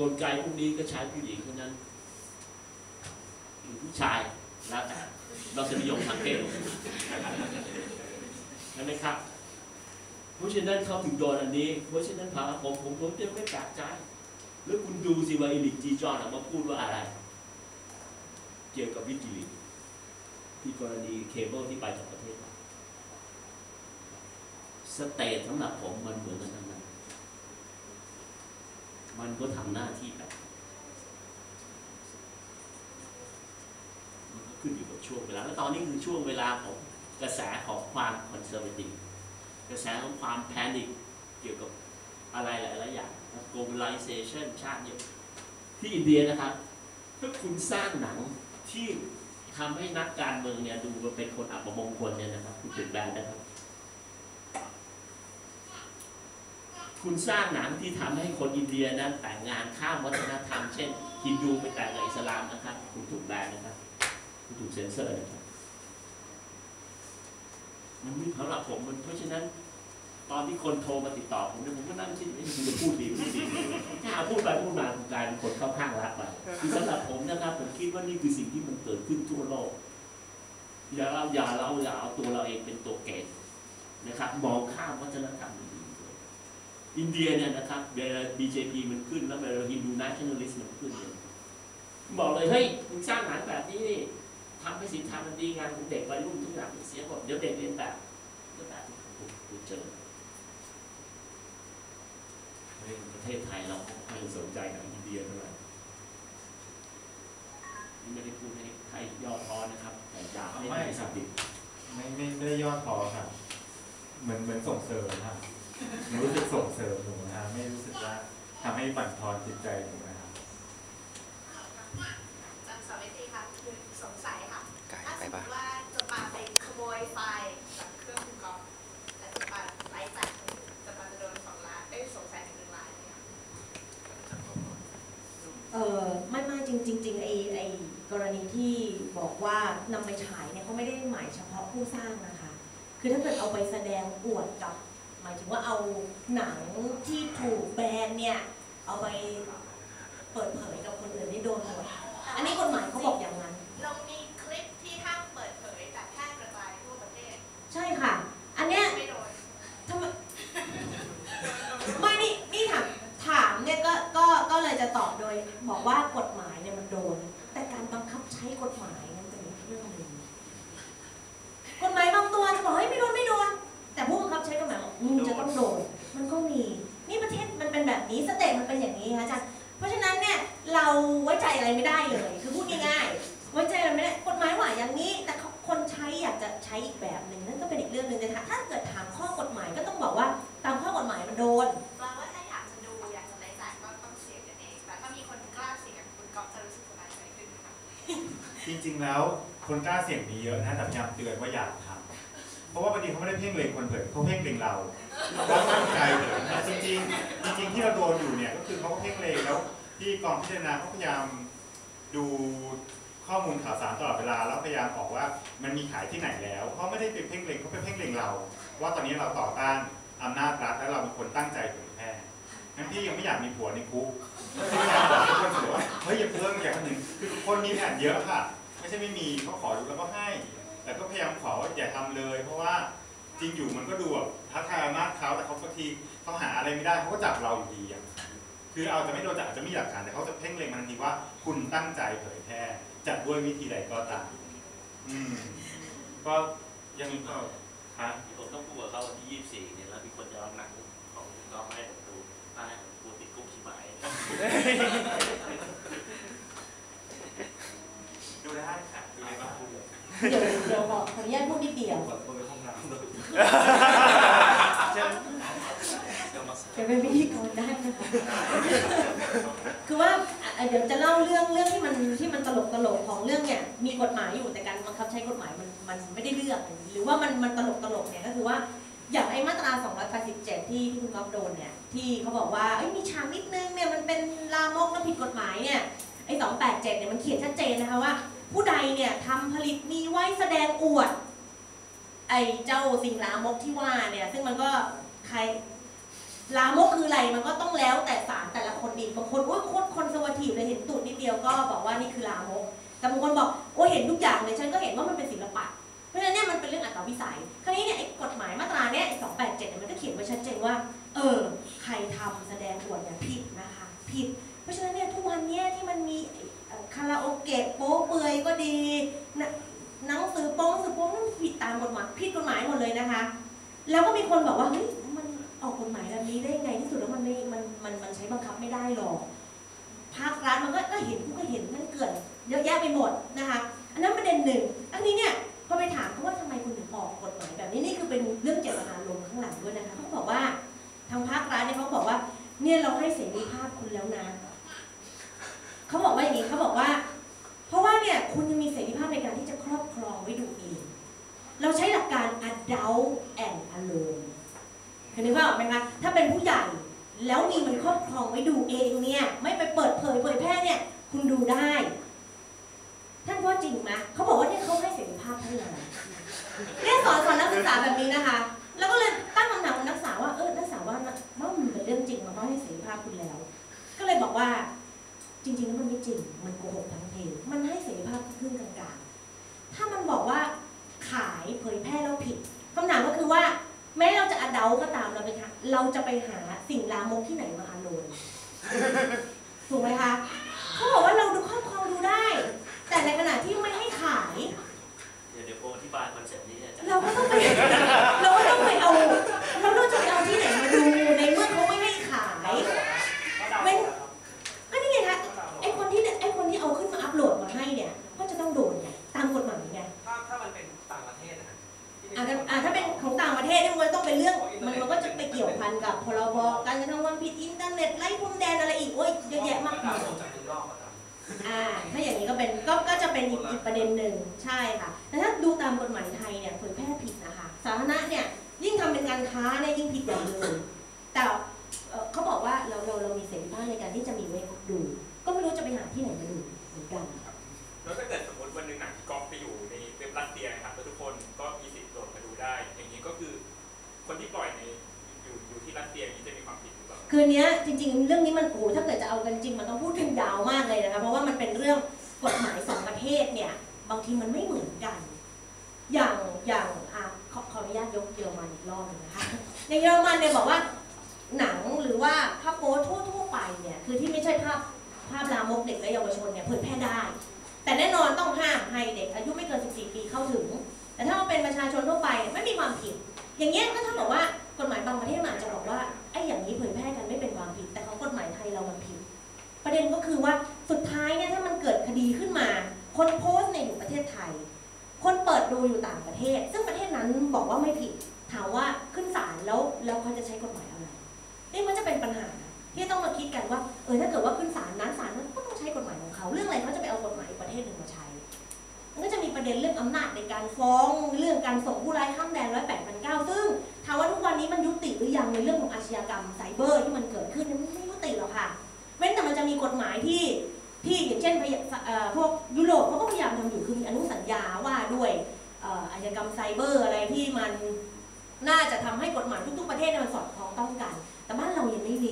กลไกพวกนี้ก็ใช้ผู้หญิงเท่านั้นหรือผู้ชายแล้วแต่เราจะนิยมทางเพศใช่ไหมครับ เพราะฉะนั้นเขาถึงโดนอันนี้ เพราะฉะนั้นพาผมผมผมจะไม่แปลกใจแล้วคุณดูสิว่าอีลิกจีจอนออกมาพูดว่าอะไร เกี่ยวกับวิกิลีที่กรณีเคเบิลที่ไปจากประเทศสเตทสำหรับผมมันเหมือนกันทั้งนั้น มันก็ทำหน้าที่แบบมันก็ขึ้นอยู่กับช่วงเวลา แล้วตอนนี้คือช่วงเวลาของกระแสของความคอนเซอร์วทีฟกระแสของความแพนิคเกี่ยวกับอะไรหลายๆอย่าง globalization ชาติเยอะที่อินเดียนะครับ ถ้าคุณสร้างหนังที่ทำให้นักการเมืองเนี่ยดูเป็นคนอัปมงคลเนี่ยนะครับ คุณจุดแบนนะครับ คุณสร้างหนังที่ทำให้คนอินเดียนั้นแต่งงานข้ามวัฒนธรรม เช่นฮินดูไปแต่งกับอิสลามนะครับ คุณถูกแบนนะครับ คุณถูกเซ็นเซอร์นะครับมันไม่สำหรับผมมันเพราะฉะนั้น ตอนที่คนโทรมาติดต่อผมเนี่ยผมก็นั่งคิดว่าคุณจะพูดดีพูดดีถ้าพูดไปพูดมาผมกลายเป็นคนเข้าข้างรัฐไปคือสำหรับผมนะครับ ผมคิดว่านี่คือสิ่งที่มันเกิดขึ้นทั่วโลกอย่าเราอย่าเราอย่าเอาตัวเราเองเป็นตัวเกณฑ์นะครับ มองข้ามวัฒนธรรมอื่นๆ อินเดียเนี่ยนะครับเวลา BJP มันขึ้นแล้วเวลาฮินดู nationalist มันขึ้นเนี่ยบอกเลยเฮ้ยมึงสร้างหนังแบบนี้นี่ทำให้สินค้ามันดีงานของเด็กวัยรุ่นทุกอย่างเสียหมดเดี๋ยวเด็กเรียนแบบก็แบบที่ผมเจอประเทศไทยเราไม่สนใจหนังอินเดียเท่าไหร่นี่ไม่ได้พูดให้ใครย่อท้อนะครับ แต่อยากให้ไม่ให้ครัสับบดิบไม่ไม่ไม่ได้ย่อท้อครับเหมือนเหมือนส่งเสริมครับ หนูรู้สึกส่งเสริมหนูนะครับไม่รู้สึกว่าทำให้บั่นทอนจิตใจหนูนะครับจากสาวิตรีค่ะคือสงสัยค่ะไกลถ้าสไปมมปะติว่าจะมาไปขโมยไฟล์จากเครื่องคุณก๊อฟและจะมาไล่จ่ายจะมาจะโดนสองล้านเอ้ยสงสัยถึงหนึ่งล้านเนี่ยเออไม่ไม่จริงจริงจริงไอไอกรณีที่บอกว่านำไปฉายเนี่ยเขาไม่ได้หมายเฉพาะผู้สร้างนะคะ คือถ้าเกิดเอาไปแสดงอวดกับ หมายถึงว่าเอาหนังที่ถูกแบนเนี่ย เอาไปเปิดเผยกับคนอื่นนี่โดนหมดอันนี้กฎหมายเขาบอกอย่างนั้น เรามีคลิปที่ห้ามเปิดเผยแต่แพร่กระจายทั่วประเทศ ใช่ค่ะ อันเนี้ยไม่โดนทำไมไม่นี่นี่ถามถามเนี่ยก็ก็ก็เลยจะตอบโดย บอกว่ากฎหมายเนี่ยมันโดน แต่การบังคับใช้กฎหมายนั้นเป็นอีกเรื่องหนึ่งกฎหมายบางตัวจะบอกให้ยไม่โดน เทศมันเป็นแบบนี้สเตทมันเป็นอย่างนี้ค่ะอาจารย์เพราะฉะนั้นเนี่ยเราไว้ใจอะไรไม่ได้เลย คือพูดง่ายๆไว้ใจอะไรไม่ได้กฎหมายว่าอย่างนี้ แต่คนใช้อยากจะใช้อีกแบบหนึ่งนั่นก็เป็นอีกเรื่องหนึ่งแต่ถ้าถ้าเกิดถามข้อกฎหมายก็ต้องบอกว่าตามข้อกฎหมายมันโดนแปลว่าถ้าอยากจะดูอยากจะไล่จ่ายก็ต้องเสี่ยงกันเองแต่ถ้ามีคนกล้าเสี่ยงคุณก๊อฟจะรู้สึกสบายใจขึ้นไหมคะจริงๆแล้วคนกล้าเสี่ยงมีเยอะนะแต่พยายามเตือนว่าอย่าทำ เพราะว่าบางทีเขาไม่ได้เพ่งเล็งคนเผยเขาเพ่งเล็งเราเราตั้งใจเผยนะจริงจริงที่เราโดนอยู่เนี่ยก็คือเขาเพ่งเล็งแล้วที่กองพิจารณาเขาพยายามดูข้อมูลข่าวสารตลอดเวลาแล้วพยายามบอกว่ามันมีขายที่ไหนแล้วเขาไม่ได้ไปเพ่งเล็งเขาไปเพ่งเล็งเรา ว่าตอนนี้เราต่อต้านอำนาจรัฐและเราเป็นคนตั้งใจเผยแพร่งั้นพี่ยังไม่อยากมีผัวในคุกพี่อยากบอกคนสว่าเฮ้ยอย่าเพิ่งอย่าคนหนึ่งคือคนมีแผนเยอะค่ะ ไม่ใช่ไม่มีเขาขอดูแล้วก็ให้ แต่ก็พยายามขอว่าอย่าทำเลย เพราะว่าจริงอยู่มันก็ดูแบบท้าทายอำนาจเขาแต่เขาบางทีเขาหาอะไรไม่ได้เขาก็จับเราอยู่ดีอะคือเอาจะไม่โดนจับอาจจะไม่มีหลักฐานแต่เขาจะเพ่งเล็งมันทันทีว่าคุณตั้งใจเผยแพร่จัดด้วยวิธีใดก็ตามอืมก็ยังก็ฮะผมต้องพูดกับเขาวันที่24เนี่ยแล้วมีคนจะเอาหนังของน้องมาให้ผมดูตายผมกลัวติดคุกชิบหายดูได้ค่ะดูได้บ้าง เดี๋ยวเดี๋ยวขอขออนุญาตพูดนิดเดียวขอตัวไปห้องน้ำด้วยจะเป็นพิธีกรได้นะคะคือว่าอะเดี๋ยวจะเล่าเรื่องเรื่องที่มันที่มันตลกตลกของเรื่องเนี่ยมีกฎหมายอยู่แต่การบังคับใช้กฎหมายมันมันไม่ได้เลือก หรือว่ามันมันตลกตลกเนี่ยก็คือว่าอย่างไอ้มาตรา 287 ที่ที่คุณก๊อฟโดนเนี่ย ที่เขาบอกว่าเอ้ยมีฉากนิดนึงเนี่ยมันเป็นลามกและผิดกฎหมายเนี่ย ไอ้ 287 เนี่ยมันเขียนชัดเจนนะคะว่า ผู้ใดเนี่ยทำผลิตมีไว้แสดงอวด ไอ้เจ้าสิ่งลามกที่ว่าเนี่ย ซึ่งมันก็ใครลามกคืออะไรมันก็ต้องแล้วแต่ศาลแต่ละคนอีบางคนโอ้ยคนคนเดียวก็บอกว่านี่คือลามก แต่บางคนบอกโอ้เห็นทุกอย่างเลยฉันก็เห็นว่ามันเป็นศิลปะ เพราะฉะนั้นเนี่ยมันเป็นเรื่องอัตวิสัย คราวนี้เนี่ยไอ้กฎหมายมาตราเนี่ยไอ้สองแปดเจ็ดมันก็เขียนไว้ชัดเจนว่า เออ ใครทำแสดงอวดเนี่ยผิดนะคะ ผิด เพราะฉะนั้นเนี่ยทุกวันเนี่ยที่มันมีคาราโอเกะ ดีหนังสือโป้งสือโป้งนั่นผิดตามกฎหมายผิดกฎหมายหมดเลยนะคะ แล้วก็มีคนบอกว่าเฮ้ยมันออกกฎหมายแบบนี้ได้ไงที่สุดแล้วมันไม่มันมันมันใช้บังคับไม่ได้หรอกภาครัฐมันก็ก็เห็นกูก็เห็นมันเกิดเยอะแยะไปหมดนะคะ อันนั้นประเด็นหนึ่งอันนี้เนี่ยพอไปถามเขาว่าทำไมคุณถึงออกกฎหมายแบบนี้นี่คือเป็นเรื่องเจตนารมข้างหลังด้วยนะคะเขาบอกว่าทางภาครัฐเนี่ยเขาบอกว่าเนี่ยเราให้เสรีภาพคุณแล้วนะเขาบอกว่าอย่างนี้เขาบอกว่า เราใช้หลักการ adult and alone เห็นไหมว่าพออกไหมคะถ้าเป็นผู้ใหญ่แล้วมีมันครอบครองไว้ดูเองเนี่ย ไม่ไปเปิดเผยเผยแพร่เนี่ย คุณดูได้ ท่านว่าจริงไหมเขาบอกว่าเนี่ยเขาให้เสรีภาพท่านเลยเนี่ยสอนสอนนักศึกษาแบบนี้นะคะ แล้วก็เลยตั้งคำถามกับนักศึกษาว่าเออนักศึกษาว่าว่ามันเป็นเรื่องจริงมันก็ให้เสรีภาพคุณแล้ว ก็เลยบอกว่า จริงๆแล้วมันไม่จริง มันโกหกทั้งเพลงมันให้เสรีภาพครึ่งกลางๆถ้ามันบอกว่า ขายเผยแพร่แล้วผิดคำถามก็คือว่า แม้เราจะอดเดาก็ตามเราไปคะเราจะไปหาสิ่งลามกที่ไหนมาอาโลนถูกไหมคะเขาบอกว่าเราดู อ่าถ้าอย่างนี้ก็เป็นก็ก็จะเป็นอีกอีกประเด็นหนึ่งใช่ค่ะแต่ถ้าดูตามกฎหมายไทยเนี่ยเผยแพร่ผิดนะคะสาธารณะเนี่ยยิ่งทำเป็นการค้าเนี่ยยิ่งผิดใหญ่เลยแต่เขาบอกว่าเราเราเรามีเสรีภาพในการที่จะมีไว้ดู ก็ไม่รู้จะไปหาที่ไหนมาดูเหมือนกันแล้วถ้าเกิด คืนนี้จริง ๆ เรื่องนี้มันโอ้ถ้าเกิดจะเอากันจริงมันต้องพูดกันยาวมากเลยนะคะเพราะว่ามันเป็นเรื่องกฎหมายสองประเทศเนี่ยบางทีมันไม่เหมือนกัน อย่างอย่างอะขอขออนุญาตยกเยอรมันอีกรอบนึงนะคะอย่างเยอรมันเนี่ยบอกว่าหนังหรือว่าภาพโป๊ทั่วทั่วๆไปเนี่ยคือที่ไม่ใช่ภาพภาพลามกเด็กและเยาวชนเนี่ยเผยแพร่ได้ แต่แน่นอนต้องห้ามให้เด็กอายุไม่เกิน 14 ปีเข้าถึง แต่ถ้าว่าเป็นประชาชนทั่วไปไม่มีความผิด อย่างเงี้ยก็เท่ากับว่ากฎหมายบางประเทศอาจจะบอกว่าไอ้อย่างนี้เผยแพร่ ประเด็นก็คือว่าสุดท้ายเนี่ยถ้ามันเกิดคดีขึ้นมา คนโพสต์ในอยู่ประเทศไทย คนเปิดดูอยู่ต่างประเทศ ซึ่งประเทศนั้นบอกว่าไม่ผิด ถามว่าขึ้นศาลแล้วแล้วเขาจะใช้กฎหมายอะไรนี่มันจะเป็นปัญหาที่ต้องมาคิดกันว่าเออถ้าเกิดว่าขึ้นศาลนั้นศาลนั้นก็ต้องใช้กฎหมายของเขาเรื่องอะไรเขาจะไปเอากฎหมายอีกประเทศหนึ่งมาใช้มันก็จะมีประเด็นเรื่องอำนาจในการฟ้องเรื่องการส่งผู้ร้ายข้ามแดนร้อยแปดพันเก้าซึ่งถามว่าทุกวันนี้มันยุติหรือยังในเรื่องของอาชญากรรมไซเบอร์ที่มันเกิดขึ้นมัน จะมีกฎหมายที่ที่อย่างเช่นพวกยุโรปเขาก็พยายามทำอยู่คือมีอนุสัญญาว่าด้วยอาชญากรรมไซเบอร์อะไรที่มันน่าจะทำให้กฎหมายทุกๆประเทศมันสอดคล้องต้องกัน แต่บ้านเรายังไม่มี